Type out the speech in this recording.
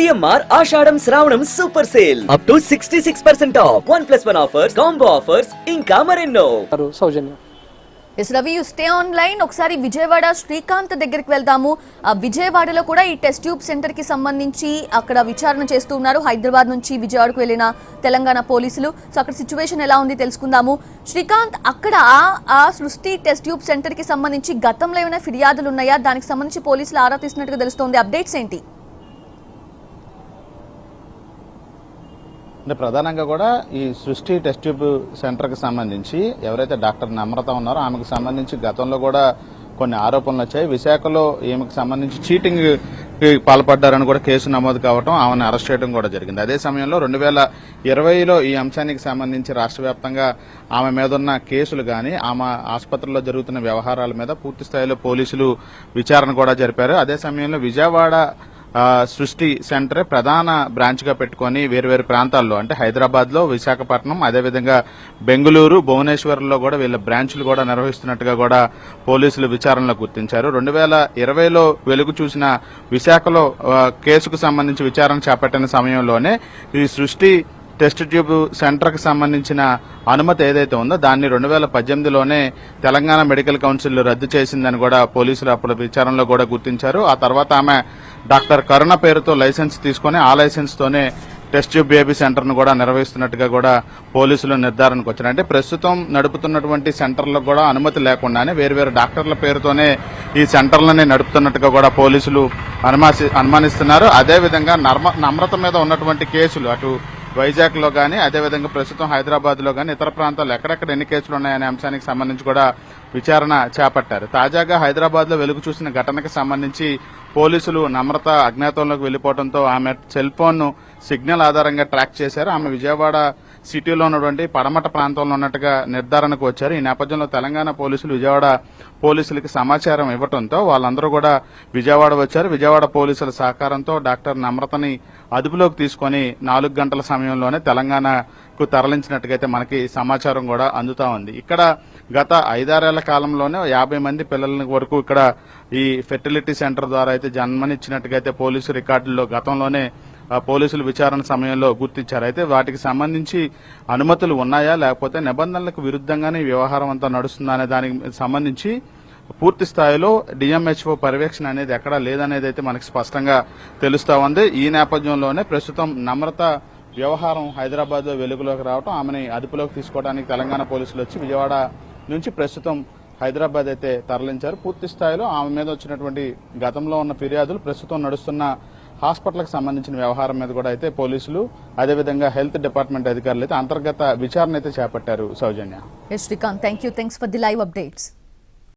CMR ఆషాఢం శ్రావణం super sale up to sixty six percent off one plus one offers combo offers ఇంకా మరెన్నో. సౌజన్య. S Ravi you stay online ఒకసారి విజయవాడ శ్రీకాంత్ దగ్గరికి వెళ్దాము. ఆ విజయవాడలో కూడా ఈ టెస్ట్ ట్యూబ్ సెంటర్కి సంబంధించి అక్కడ విచారణ చేస్తూ ఉన్నారు. హైదరాబాద్ నుంచి విజయవాడకు వెళ్ళిన తెలంగాణ పోలీసులు. సో అక్కడ సిచ్యువేషన్ ఎలా ఉంది తెలుసుకుందాము. శ్రీకాంత్ అక్కడ ఆ- ఆ సృష్టి టెస్ట్ ట్యూబ్ సెంటర్కి సంబంధించి గతంలో ఏమైనా ఫిర్యాదులు ఉన్నాయా? దానికి సంబంధించి పోలీసులు ఆరా తీసినట్టుగా తెలుస్తోంది. అప్డేట్స్ ఏంటి? అంటే ప్రధానంగా కూడా ఈ సృష్టి టెస్ట్ ట్యూబ్ సెంటర్కి సంబంధించి ఎవరైతే డాక్టర్ నమ్రత ఉన్నారో ఆమెకు సంబంధించి గతంలో కూడా కొన్ని ఆరోపణలు వచ్చాయి. విశాఖలో ఈమెకు సంబంధించి చీటింగ్ పాల్పడ్డారని కూడా కేసు నమోదు కావడం ఆమెను అరెస్ట్ చేయడం కూడా జరిగింది. అదే సమయంలో రెండు వేల ఇరవైలో ఈ అంశానికి సంబంధించి రాష్ట్ర వ్యాప్తంగా ఆమె మీద ఉన్న కేసులు కానీ ఆమె ఆసుపత్రిలో జరుగుతున్న వ్యవహారాల మీద పూర్తి స్థాయిలో పోలీసులు విచారణ కూడా జరిపారు. అదే సమయంలో విజయవాడ సృష్టి సెంటర్ ప్రధాన బ్రాంచ్గా పెట్టుకుని వేరువేరు ప్రాంతాల్లో అంటే హైదరాబాద్లో విశాఖపట్నం అదేవిధంగా బెంగళూరు భువనేశ్వర్లో కూడా వీళ్ళ బ్రాంచ్లు కూడా నిర్వహిస్తున్నట్టుగా కూడా పోలీసులు విచారణలో గుర్తించారు. రెండు వేల ఇరవైలో వెలుగు చూసిన విశాఖలో కేసుకు సంబంధించి విచారణ చేపట్టిన సమయంలోనే ఈ సృష్టి టెస్ట్ ట్యూబ్ సెంటర్కి సంబంధించిన అనుమతి ఏదైతే ఉందో దాన్ని రెండు వేల పద్దెనిమిదిలోనే తెలంగాణ మెడికల్ కౌన్సిల్ రద్దు చేసిందని కూడా పోలీసులు అప్పుడు విచారణలో కూడా గుర్తించారు. ఆ తర్వాత ఆమె డాక్టర్ కరుణ పేరుతో లైసెన్స్ తీసుకొని ఆ లైసెన్స్ తోనే టెస్ట్ ట్యూబ్ బేబీ సెంటర్ను కూడా నిర్వహిస్తున్నట్టుగా కూడా పోలీసులు నిర్ధారణకు వచ్చారు అంటే ప్రస్తుతం నడుపుతున్నటువంటి సెంటర్లకు కూడా అనుమతి లేకుండానే వేరువేరు డాక్టర్ల పేరుతోనే ఈ సెంటర్లని నడుపుతున్నట్టుగా కూడా పోలీసులు అనుమాసి అనుమానిస్తున్నారు. అదేవిధంగా నర్మ నమ్రత మీద ఉన్నటువంటి కేసులు అటు వైజాగ్లో కానీ అదేవిధంగా ప్రస్తుతం హైదరాబాద్లో కానీ ఇతర ప్రాంతాల్లో ఎక్కడెక్కడ ఎన్ని కేసులు ఉన్నాయనే అంశానికి సంబంధించి కూడా విచారణ చేపట్టారు. తాజాగా హైదరాబాద్లో వెలుగు చూసిన ఘటనకు సంబంధించి పోలీసులు నమ్రత అజ్ఞాతంలోకి వెళ్ళిపోవడంతో ఆమె సెల్ ఫోన్ను సిగ్నల్ ఆధారంగా ట్రాక్ చేశారు. ఆమె విజయవాడ సిటీలో ఉన్నటువంటి పడమట ప్రాంతంలో ఉన్నట్టుగా నిర్ధారణకు వచ్చారు. ఈ నేపథ్యంలో తెలంగాణ పోలీసులు విజయవాడ పోలీసులకి సమాచారం ఇవ్వడంతో వాళ్ళందరూ కూడా విజయవాడ వచ్చారు. విజయవాడ పోలీసుల సహకారంతో డాక్టర్ నమ్రతని అదుపులోకి తీసుకొని నాలుగు గంటల సమయంలోనే తెలంగాణకు తరలించినట్టుగా అయితే మనకి సమాచారం కూడా అందుతా ఉంది. ఇక్కడ గత ఐదారేళ్ళ కాలంలోనే యాభై మంది పిల్లల వరకు ఇక్కడ ఈ ఫెర్టిలిటీ సెంటర్ ద్వారా అయితే జన్మనిచ్చినట్టుగా అయితే పోలీసు రికార్డుల్లో గతంలోనే పోలీసులు విచారణ సమయంలో గుర్తించారు. అయితే వాటికి సంబంధించి అనుమతులు ఉన్నాయా? లేకపోతే నిబంధనలకు విరుద్ధంగానే వ్యవహారం అంతా నడుస్తుందా అనే దానికి సంబంధించి పూర్తి స్థాయిలో డిఎంహెచ్ఓ పర్యవేక్షణ అనేది ఎక్కడా లేదనేది అయితే మనకి స్పష్టంగా తెలుస్తా ఉంది. ఈ నేపథ్యంలోనే ప్రస్తుతం నమ్రత వ్యవహారం హైదరాబాద్ వెలుగులోకి రావడం ఆమెని అదుపులోకి తీసుకోవడానికి తెలంగాణ పోలీసులు వచ్చి విజయవాడ నుంచి ప్రస్తుతం హైదరాబాద్ అయితే తరలించారు. పూర్తి స్థాయిలో ఆమె మీద వచ్చినటువంటి గతంలో ఉన్న ఫిర్యాదులు ప్రస్తుతం నడుస్తున్న హాస్పిటల్కి సంబంధించిన వ్యవహారం మీద కూడా అయితే పోలీసులు అదేవిధంగా హెల్త్ డిపార్ట్మెంట్ అధికారులు అయితే అంతర్గత విచారణ అయితే చేపట్టారు సౌజన్య. Srikanth thank you thanks for the live updates